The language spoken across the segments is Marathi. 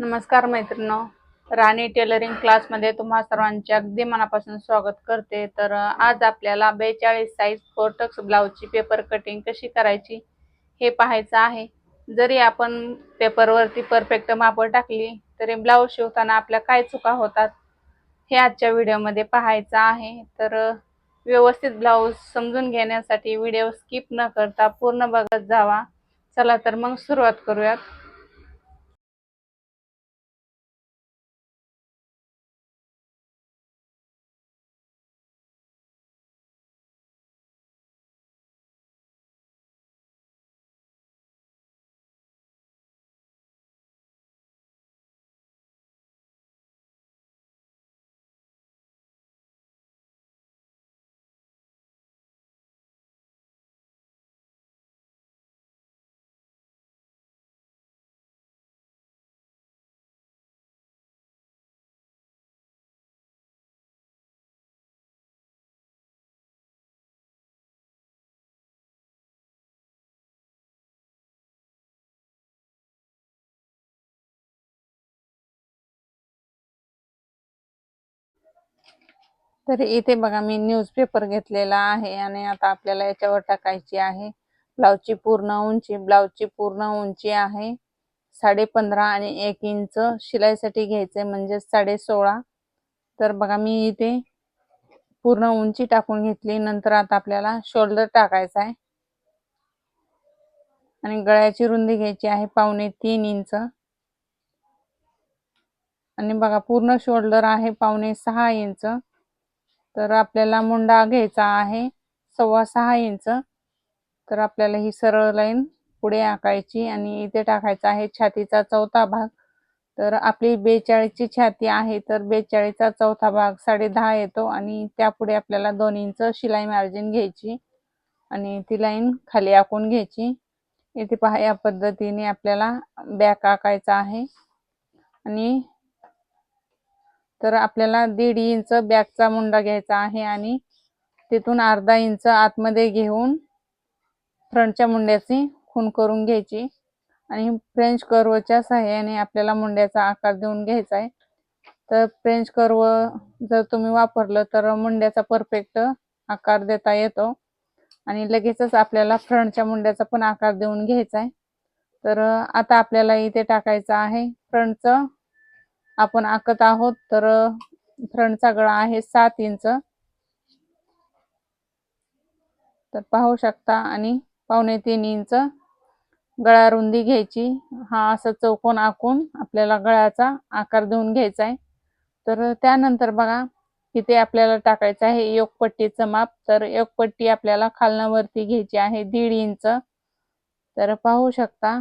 नमस्कार मैत्रिणो. राणी टेलरिंग क्लासमध्ये तुम्हा सर्वांचे अगदी मनापासून स्वागत करते. तर आज आपल्याला बेचाळीस साईज फोर्टक्स ब्लाऊजची पेपर कटिंग कशी करायची हे पाहायचं आहे. जरी आपण पेपरवरती परफेक्ट मापं टाकली तरी ब्लाऊज शिवताना आपल्या काय चुका होतात हे आजच्या व्हिडिओमध्ये पाहायचं आहे. तर व्यवस्थित ब्लाऊज समजून घेण्यासाठी व्हिडिओ स्किप न करता पूर्ण बघत जावा. चला तर मग सुरुवात करूयात. तर इथे बघा मी न्यूजपेपर घेतलेला आहे आणि आता आपल्याला याच्यावर टाकायची आहे. ब्लाऊजची पूर्ण उंची ब्लाऊजची पूर्ण उंची आहे. साडे पंधरा आणि एक इंच शिलाईसाठी घ्यायचे म्हणजे साडे सोळा तर बघा मी इथे पूर्ण उंची टाकून घेतली. नंतर आता आपल्याला शोल्डर टाकायचा आहे. आणि गळ्याची रुंदी घ्यायची आहे पावणे तीन इंच. आणि बघा पूर्ण शोल्डर आहे पावणे सहा इंच. तर आपल्याला मुंडा घ्यायचा आहे सव्वा सहा इंच. तर आपल्याला ही सरळ लाईन पुढे आकायची आणि इथे टाकायचा आहे छातीचा चौथा भाग. तर आपली बेचाळीसची छाती आहे तर बेचाळीसचा चौथा भाग साडे दहा येतो आणि त्यापुढे आपल्याला दोन इंच शिलाई मार्जिन घ्यायची आणि ती लाईन खाली आखून घ्यायची. इथे पहा या पद्धतीने आपल्याला बॅक आकायचा आहे आणि तर आपल्याला दीड इंच बॅकचा मुंडा घ्यायचा आहे आणि तिथून अर्धा इंच आतमध्ये घेऊन फ्रंटच्या मुंड्याची खून करून घ्यायची. आणि फ्रेंच कर्वच्या सहाय्याने आपल्याला मुंड्याचा आकार देऊन घ्यायचा आहे. तर फ्रेंच कर्व जर तुम्ही वापरलं तर मुंड्याचा परफेक्ट आकार देता येतो. आणि लगेचच आपल्याला फ्रंटच्या मुंड्याचा पण आकार देऊन घ्यायचा आहे. तर आता आपल्याला इथे टाकायचं आहे फ्रंटचं आपण आखत आहोत तर फ्रंटचा गळा आहे सात इंच. तर पाहू शकता आणि पावणे तीन इंच. गळा रुंदी घ्यायची. हा असा चौकोन आखून आपल्याला गळ्याचा आकार देऊन घ्यायचा आहे. तर त्यानंतर बघा इथे आपल्याला टाकायचं आहे. योगपट्टीचं माप. तर योगपट्टी आपल्याला खालनावरती घ्यायची आहे दीड इंच. तर पाहू शकता.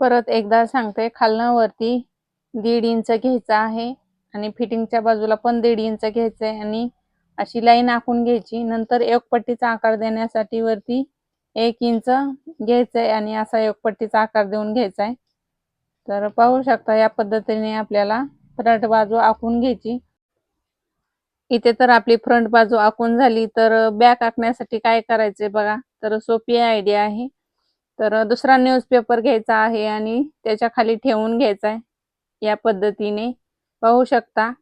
परत एकदा सांगते खालनावरती दीड इंच घ्यायचा आहे आणि फिटिंगच्या बाजूला पण दीड इंच घ्यायचं आहे आणि अशी लाईन आखून घ्यायची. नंतर एक पट्टीचा आकार देण्यासाठी वरती एक इंच घ्यायचंय आणि असा एक पट्टीचा आकार देऊन घ्यायचा आहे तर पाहू शकता या पद्धतीने आपल्याला फ्रंट बाजू आखून घ्यायची. इथे तर आपली फ्रंट बाजू आखून झाली तर बॅक आखण्यासाठी काय करायचंय बघा. तर सोपी आयडिया आहे. तर दुसरा न्यूजपेपर घ्यायचा आहे आणि त्याच्याखाली ठेवून घ्यायचा आहे या पद्धतीने पाहू शकता.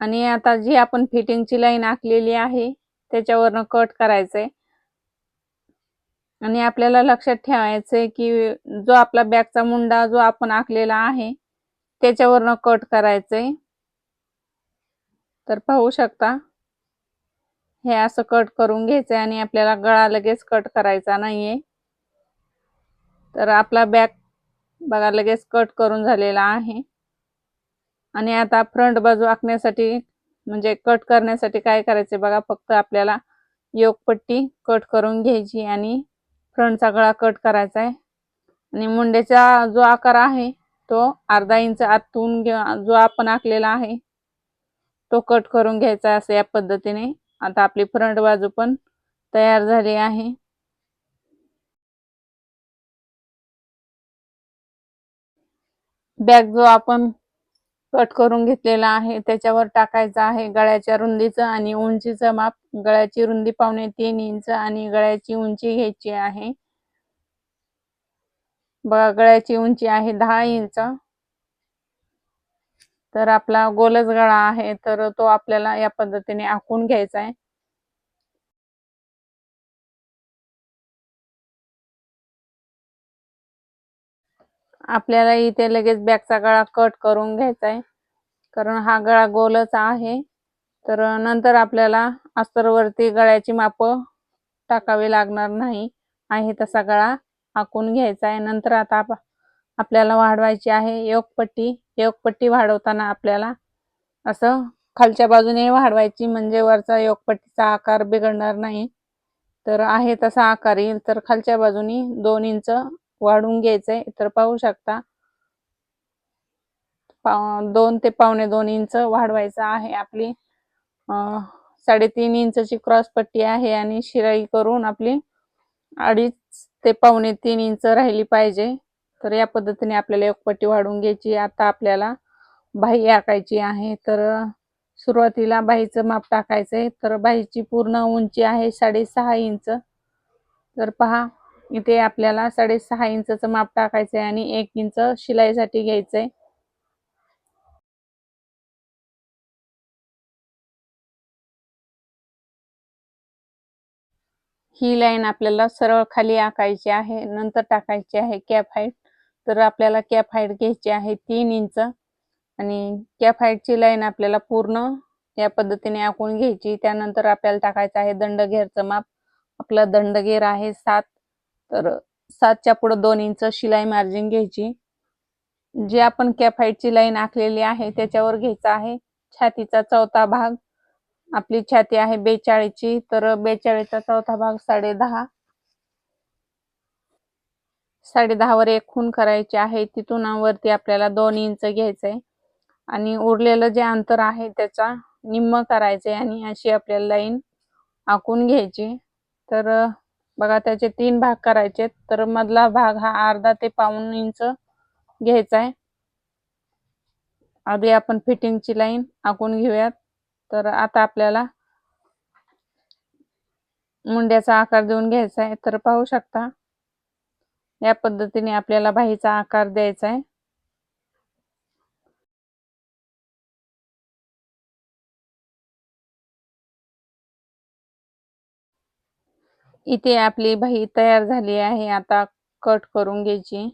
आणि आता जी आपण फिटिंगची लाईन आखलेली आहे त्याच्यावरनं कट करायचंय. आणि आपल्याला लक्षात ठेवायचंय की जो आपला बॅगचा मुंडा जो आपण आखलेला आहे त्याच्यावरनं कट करायचंय. तर पाहू शकता. हे असं कट करून घ्यायचंय आणि आपल्याला गळा लगेच कट करायचा नाहीये. तर आपला बॅग बघा लगेच कट करून झालेला आहे. आणि आता फ्रंट बाजू आखण्यासाठी म्हणजे कट करण्यासाठी काय करायचे बघा फक्त आपल्याला योगपट्टी कट करून घ्यायची आणि फ्रंटचा गळा कट करायचा आहे आणि मुंड्याचा जो आकार आहे तो अर्धा इंच आतून जो आपण आखलेला आहे तो कट करून घ्यायचा असं या पद्धतीने. आता आपली फ्रंट बाजू पण तयार झाली आहे. बॅग जो आपण कट करून घेतलेला आहे त्याच्यावर टाकायचा आहे. गळ्याच्या रुंदीचं आणि उंचीचं माप. गळ्याची रुंदी पावणे तीन इंच आणि गळ्याची उंची घ्यायची आहे. बघा गळ्याची उंची आहे दहा इंच. तर आपला गोलच गळा आहे. तर तो आपल्याला या पद्धतीने आखून घ्यायचा आहे. आपल्याला इथे लगेच बॅगचा गळा कट करून घ्यायचा आहे कारण हा गळा गोलच आहे. तर नंतर आपल्याला अस्तरवरती गळ्याची माप टाकावी लागणार नाही. आहे तसा गळा आखून घ्यायचा आहे नंतर आता आप आपल्याला वाढवायची आहे योगपट्टी. योगपट्टी वाढवताना आपल्याला असं खालच्या बाजूने वाढवायची म्हणजे वरचा योगपट्टीचा आकार बिघडणार नाही. तर आहे तसा आकार येईल. तर खालच्या बाजूनी दोन इंच वाढून घ्यायचंय. तर पाहू शकता दोन ते पावणे दोन इंच वाढवायचं आहे आपली. साडेतीन इंचची क्रॉस पट्टी आहे आणि शिराई करून आपली अडीच ते पावणे तीन इंच राहिली पाहिजे. तर या पद्धतीने आपल्याला एक पट्टी वाढवून घ्यायची. आता आपल्याला बाही आकायची आहे. तर सुरुवातीला बाहीचं माप टाकायचंय. तर बाहीची पूर्ण उंची आहे साडेसहा इंच. तर पहा इथे आपल्याला साडेसहा इंचचं माप टाकायचंय आणि एक इंच शिलाईसाठी घ्यायचंय. ही लाईन आपल्याला सरळ खाली आकायची आहे नंतर टाकायची आहे कॅप हाईट. तर आपल्याला कॅप हाईट घ्यायची आहे तीन इंच आणि कॅप हाईटची लाईन आपल्याला पूर्ण या पद्धतीने आखून घ्यायची. त्यानंतर आपल्याला टाकायचं आहे दंडघेरचं माप. आपला दंडघेर आहे सात. तर सातच्या पुढं दोन इंच शिलाई मार्जिन घ्यायची. जे आपण कॅफाईटची लाईन आखलेली आहे त्याच्यावर घ्यायचा आहे. छातीचा चौथा भाग आपली छाती आहे बेचाळीसची तर बेचाळीसचा चौथा भाग साडे दहा साडे वर एक खून करायची आहे तिथून वरती आपल्याला दोन इंच घ्यायचंय. आणि उरलेलं जे अंतर आहे त्याचा निम्म करायचंय आणि अशी आपल्याला लाईन आखून घ्यायची. तर बघा त्याचे तीन भाग करायचे तर मधला भाग हा अर्धा ते पाऊन इंच घ्यायचा आहे. आधी आपण फिटिंगची लाईन आखून घेऊयात. तर आता आपल्याला मुंड्याचा आकार देऊन घ्यायचा आहे. तर पाहू शकता या पद्धतीने आपल्याला बाहीचा आकार द्यायचा आहे. इथे आपली भाई तयार झाली आहे. आता कट करून घ्यायची.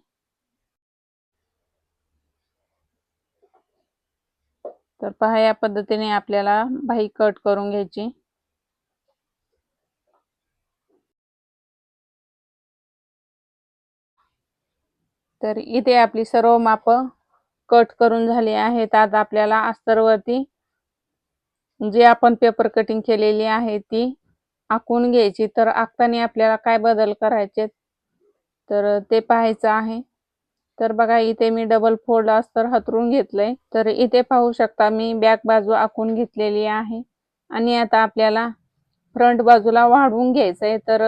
तर पहा या पद्धतीने आपल्याला भाई कट करून घ्यायची. तर इथे आपली सर्व माप कट करून झाली आहेत. आज आपल्याला अस्तरवरती जे आपण पेपर कटिंग केलेली आहे ती आखून घ्यायची. तर आखताना आपल्याला काय बदल करायचे तर ते पाहायचं आहे. तर बघा इथे मी डबल फोल्ड अस्तर हतरून घेतलंय. तर इथे पाहू शकता मी बॅक बाजू आखून घेतलेली आहे. आणि आता आपल्याला फ्रंट बाजूला वाढवून घ्यायचंय. तर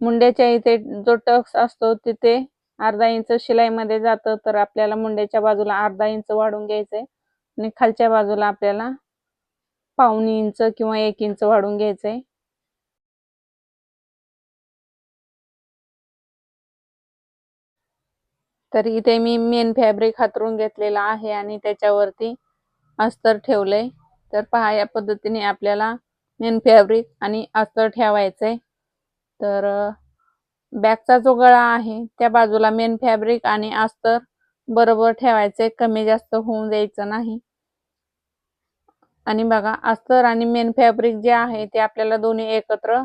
मुंड्याच्या इथे जो टक्स असतो तिथे अर्धा इंच शिलाईमध्ये जातं. तर आपल्याला मुंड्याच्या बाजूला अर्धा इंच वाढून घ्यायचंय. आणि खालच्या बाजूला आपल्याला पावणे इंच किंवा एक इंच वाढवून घ्यायचंय. तर इथे मी मेन फॅब्रिक हातरून घेतलेला आहे आणि त्याच्यावरती अस्तर ठेवलंय. तर पहा या पद्धतीने आपल्याला मेन फॅब्रिक आणि अस्तर ठेवायचंय. तर बॅकचा जो गळा आहे त्या बाजूला मेन फॅब्रिक आणि अस्तर बरोबर ठेवायचंय. कमी जास्त होऊन द्यायचं नाही. आणि बघा अस्तर आणि मेन फॅब्रिक जे आहे ते आपल्याला दोन्ही एकत्र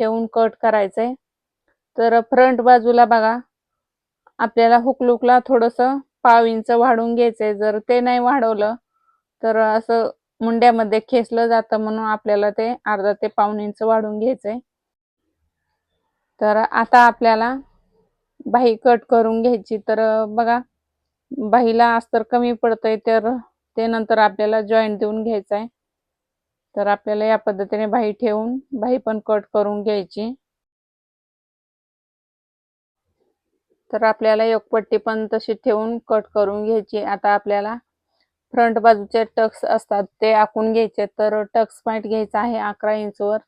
ठेवून कट करायचंय. तर फ्रंट बाजूला बघा आपल्याला हुकलुकला थोडंसं पाव इंच वाढवून घ्यायचंय. जर ते नाही वाढवलं तर असं मुंड्यामध्ये खेचलं जातं म्हणून आपल्याला ते अर्धा ते पाऊन इंच वाढवून घ्यायचंय. तर आता आपल्याला बाही कट करून घ्यायची. तर बघा बाहीला अस्तर कमी पडतंय तर ते नंतर आपल्याला जॉईंट देऊन घ्यायचं आहे तर आपल्याला या पद्धतीने बाही ठेवून बाही पण कट करून घ्यायची. तर आपल्याला योगपट्टी पण तशी ठेवून कट करून घ्यायची. आता आपल्याला फ्रंट बाजूचे टक्स असतात ते आखून घ्यायचे. तर टक्स पॉईंट घ्यायचा आहे अकरा इंचवर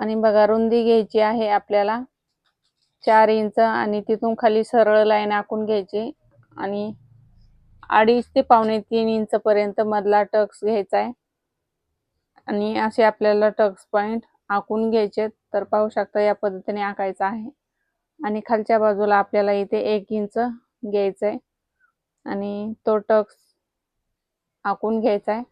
आणि बघा रुंदी घ्यायची आहे आपल्याला चार इंच आणि तिथून खाली सरळ लाईन आखून घ्यायची. आणि अडीच ते पावणे तीन इंच पर्यंत मधला टक्स घ्यायचा आहे. आणि असे आपल्याला टक्स पॉइंट आखून घ्यायचे तर पाहू शकता या पद्धतीने आखायचं आहे. आणि खालच्या बाजूला आपल्याला इथे एक इंच घ्यायचंय. आणि तो टक्स आखून घ्यायचा आहे.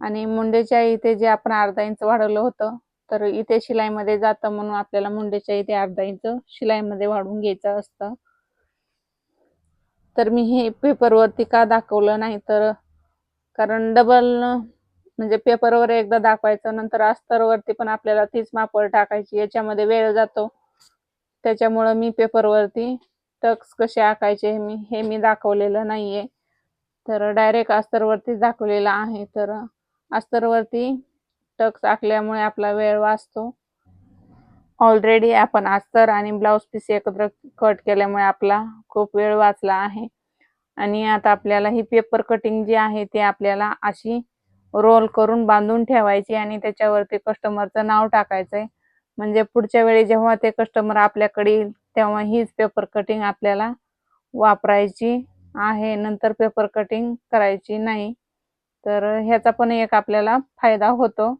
आणि मुंडेच्या इथे जे आपण अर्धा इंच वाढवलं होतं तर इथे शिलाईमध्ये जातं म्हणून आपल्याला मुंडेच्या इथे अर्धा इंच शिलाईमध्ये वाढवून घ्यायचं असतं. तर मी हे पेपरवरती का दाखवलं नाही तर कारण डबल म्हणजे पेपरवर एकदा दाखवायचं नंतर अस्तरवरती पण आपल्याला तीच मापड टाकायची याच्यामध्ये वेळ जातो. त्याच्यामुळं मी पेपरवरती टक्स कसे आकायचे हे मी हे मी दाखवलेलं नाहीये. तर डायरेक्ट अस्तरवरतीच दाखवलेलं आहे. तर अस्तरवरती टक्स आखल्यामुळे आपला वेळ वाचतो. ऑलरेडी आपण अस्तर आणि ब्लाऊज पीस एकत्र कट केल्यामुळे आपला खूप वेळ वाचला आहे. आणि आता आपल्याला ही पेपर कटिंग जी आहे ती आपल्याला अशी रोल करून बांधून ठेवायची आणि त्याच्यावरती कस्टमरचं नाव टाकायचंय. म्हणजे पुढच्या वेळी जेव्हा ते कस्टमर आपल्याकडे येईल तेव्हा हीच पेपर कटिंग आपल्याला वापरायची आहे. नंतर पेपर कटिंग करायची नाही. तर ह्याचा पण एक आपल्याला फायदा होतो.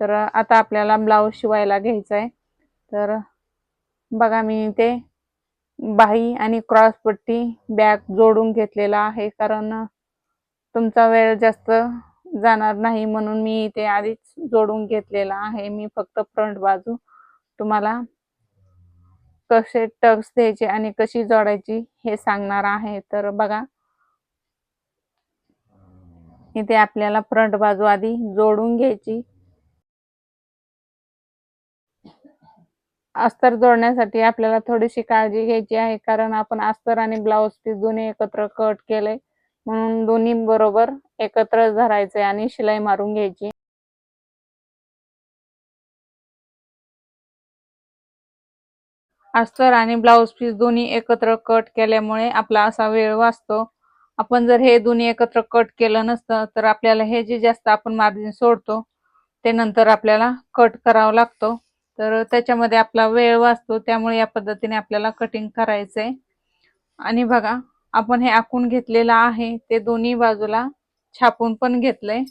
तर आता आपल्याला ब्लाऊज शिवायला घ्यायचा आहे तर बघा मी ते बाही आणि क्रॉस पट्टी बॅग जोडून घेतलेला आहे कारण तुमचा वेळ जास्त जाणार नाही म्हणून मी ते आधीच जोडून घेतलेला आहे. मी फक्त फ्रंट बाजू तुम्हाला कसे टक्स द्यायचे आणि कशी जोडायची हे सांगणार आहे. तर बघा इथे आपल्याला फ्रंट बाजू आधी जोडून घ्यायची. अस्तर जोडण्यासाठी आपल्याला थोडीशी काळजी घ्यायची आहे कारण आपण अस्तर आणि ब्लाऊज पीस दोन्ही एकत्र कट केले म्हणून दोन्ही बरोबर एकत्र धरायचे आणि शिलाई मारून घ्यायची. अस्तर आणि ब्लाऊज पीस दोन्ही एकत्र कट केल्यामुळे आपला असा वेळ वाचतो. आपण जर हे दोन्ही एकत्र कट केलं नसतं तर आपल्याला हे जे जास्त आपण मार्जिन सोडतो ते नंतर आपल्याला कट करावं लागतो. तर त्याच्यामध्ये आपला वेळ वाचतो त्यामुळे या पद्धतीने आपल्याला कटिंग करायचंय. आणि बघा आपण हे आखून घेतलेलं आहे ते दोन्ही बाजूला छापून पण घेतलंय.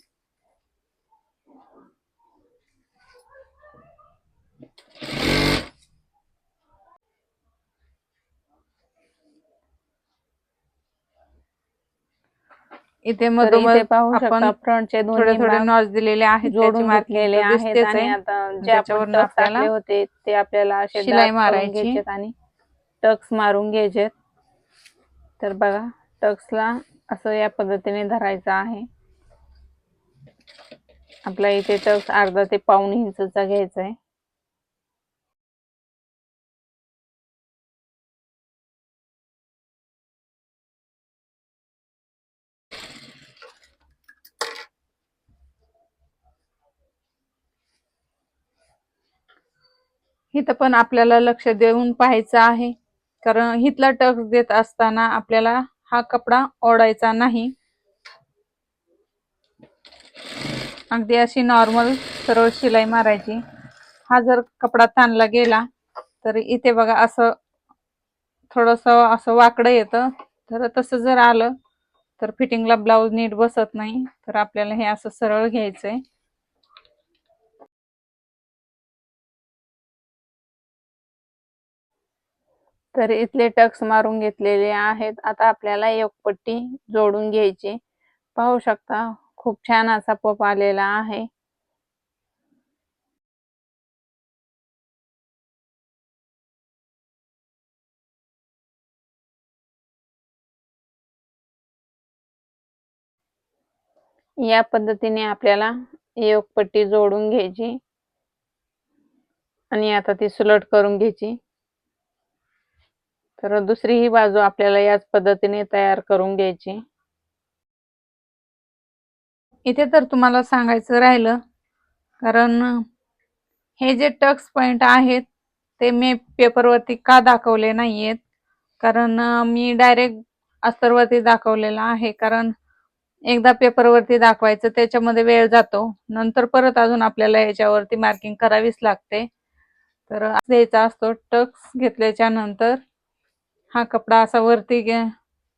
इथे मधोमध पाहू आपण शकता फ्रंटचे थोडे थोडे नॉच दिलेले आहेत जोडून घेतलेले आहेत आणि. आता जे आपण आपल्याला होते ते आपल्याला शिलाई मारायची. आणि टक्स मारून घ्यायचे तर बघा टक्सला असं या पद्धतीने धरायचं आहे आपला इथे टक्स अर्धा ते पाऊण इंचचा घ्यायचा आहे इथं पण आपल्याला लक्ष देऊन पाहायचं आहे. कारण हिथला टक्स देत असताना आपल्याला हा कपडा ओढायचा नाही. अगदी अशी नॉर्मल सरळ शिलाई मारायची. हा जर कपडा ताणला गेला तर इथे बघा असं थोडस असं वाकडं येतं. तर तसं जर आलं तर फिटिंगला ब्लाऊज नीट बसत नाही. तर आपल्याला हे असं सरळ घ्यायचंय. तर इथले टक्स मारून घेतलेले आहेत. आता आपल्याला एक पट्टी जोडून घ्यायची. पाहू शकता खूप छान असा पप आलेला आहे. या पद्धतीने आपल्याला एक पट्टी जोडून घ्यायची. आणि आता ती सुलट करून घ्यायची. तर दुसरी ही बाजू आपल्याला याच पद्धतीने तयार करून घ्यायची. इथे तर तुम्हाला सांगायचं राहिलं कारण हे जे टक्स पॉइंट आहेत ते मी पेपरवरती का दाखवले नाहीयेत कारण मी डायरेक्ट अस्तरवरती दाखवलेला आहे कारण एकदा पेपरवरती दाखवायचं त्याच्यामध्ये वेळ जातो. नंतर परत अजून आपल्याला याच्यावरती मार्किंग करावीच लागते. तर द्यायचा असतो टक्स घेतल्याच्या नंतर हा कपडा असा वरती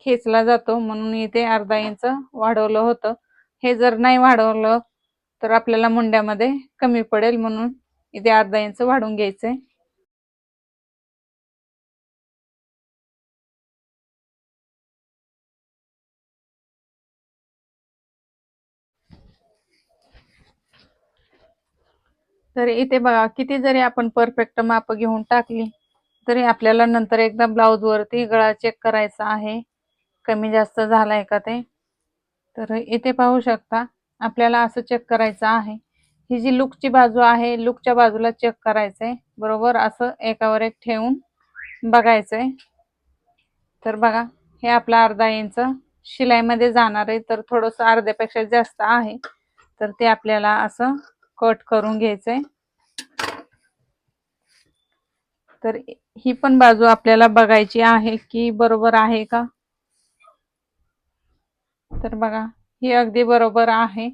खेचला जातो. म्हणून इथे अर्धा इंच वाढवलं होतं. हे जर नाही वाढवलं तर आपल्याला मुंड्यामध्ये कमी पडेल. म्हणून इथे अर्धा इंच वाढवून घ्यायचंय तर इथे बघा किती जरी आपण परफेक्ट माप घेऊन टाकली तरी आपल्याला नंतर एकदा ब्लाऊज वरती गळा चेक करायचा आहे. कमी जास्त झालाय का ते? तर इथे पाहू शकता आपल्याला असं चेक करायचं आहे. ही जी लुकची बाजू आहे लुकच्या बाजूला चेक करायचंय. बरोबर असं एकावर एक ठेवून बघायचंय. तर बघा हे आपला अर्धा इंच शिलाईमध्ये जाणार आहे. तर थोडस अर्ध्यापेक्षा जास्त आहे. तर ते आपल्याला असं कट करून घ्यायचंय. तर ही पण बाजू आपल्याला बघायची आहे की बरोबर आहे का? तर बघा ही अगदी बरोबर आहे.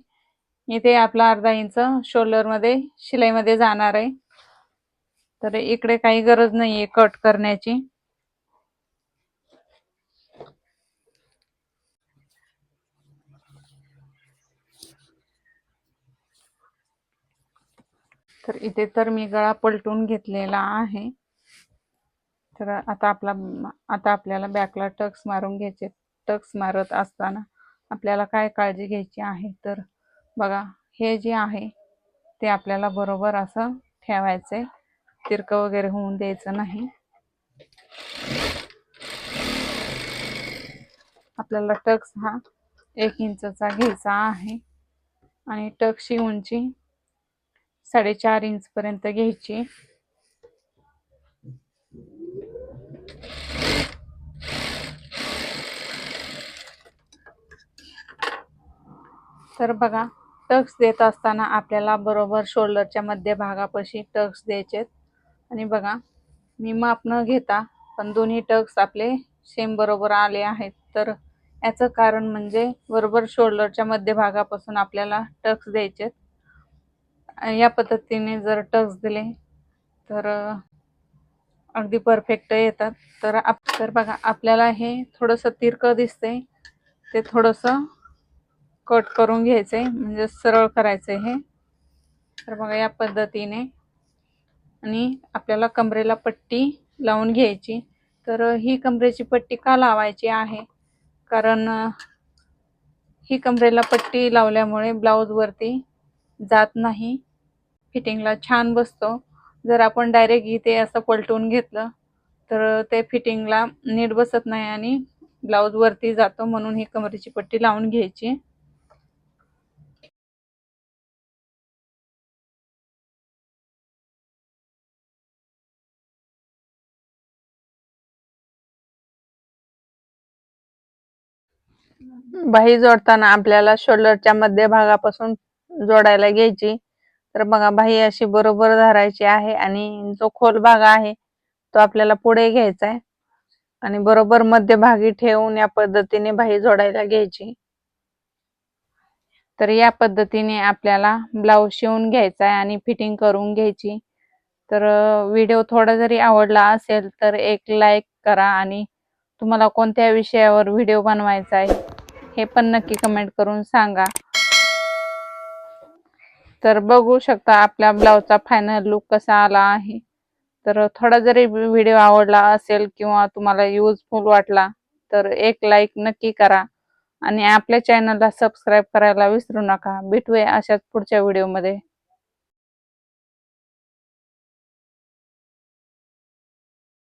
इथे आपला अर्धा इंच शोल्डरमध्ये शिलाईमध्ये जाणार आहे. तर इकडे काही गरज नाहीये कट करण्याची. तर इथे तर मी गळा पलटून घेतलेला आहे. तर आता आपला आता आपल्याला बॅकला टक्स मारून घ्यायचे. टक्स मारत असताना आपल्याला काय काळजी घ्यायची आहे? तर बघा हे जे आहे ते आपल्याला बरोबर असं ठेवायचंय तिरकं वगैरे होऊन द्यायचं नाही. आपल्याला टक्स हा एक इंचचा घ्यायचा आहे. आणि टक्सची उंची साडेचार इंचपर्यंत घ्यायची घ्यायची. तर बघा टक्स देत असताना आपल्याला बरोबर शोल्डरच्या मध्यभागापाशी टक्स द्यायचेत. आणि बघा मी माप न घेता पण दोन्ही टक्स आपले सेम बरोबर आले आहेत. तर याचं कारण म्हणजे बरोबर शोल्डरच्या मध्यभागापासून आपल्याला टक्स द्यायचेत. या पद्धतीने जर टक्स दिले तर अगदी परफेक्ट येतात. तर आप तर बघा आपल्याला हे थोडंसं तिरकं दिसतंय. ते थोडंसं कट करून घ्यायचंय म्हणजे सरळ करायचंय हे. तर बघा या पद्धतीने. आणि आपल्याला कमरेला पट्टी लावून घ्यायची. तर ही कमरेची पट्टी का लावायची आहे? कारण ही कमरेला पट्टी लावल्यामुळे ब्लाऊजवरती जात नाही. फिटिंगला छान बसतो. जर आपण डायरेक्ट इथे असं पलटून घेतलं तर ते फिटिंगला नीट बसत नाही आणि ब्लाऊजवरती जातो म्हणून ही कमरेची पट्टी लावून घ्यायची. बाही जोडताना आपल्याला शोल्डरच्या मध्यभागापासून जोडायला घ्यायची. तर बघा बाही अशी बरोबर धरायची आहे आणि जो खोल भाग आहे तो आपल्याला पुढे घ्यायचा आहे. आणि बरोबर मध्यभागी ठेवून या पद्धतीने बाही जोडायला घ्यायची. तर या पद्धतीने आपल्याला ब्लाऊज शिवून घ्यायचा आहे आणि फिटिंग करून घ्यायची. तर व्हिडिओ थोडा जरी आवडला असेल तर एक लाईक करा आणि तुम्हाला कोणत्या विषयावर व्हिडिओ बनवायचा आहे हे पण नक्की कमेंट करून सांगा. तर बघू शकता आपल्या ब्लाऊजचा फायनल लुक कसा आला आहे. तर थोडा जरी व्हिडिओ आवडला असेल किंवा तुम्हाला युजफुल वाटला तर एक लाईक नक्की करा. आणि आपल्या चॅनलला सबस्क्राईब करायला विसरू नका. भेटूया अशाच पुढच्या व्हिडिओमध्ये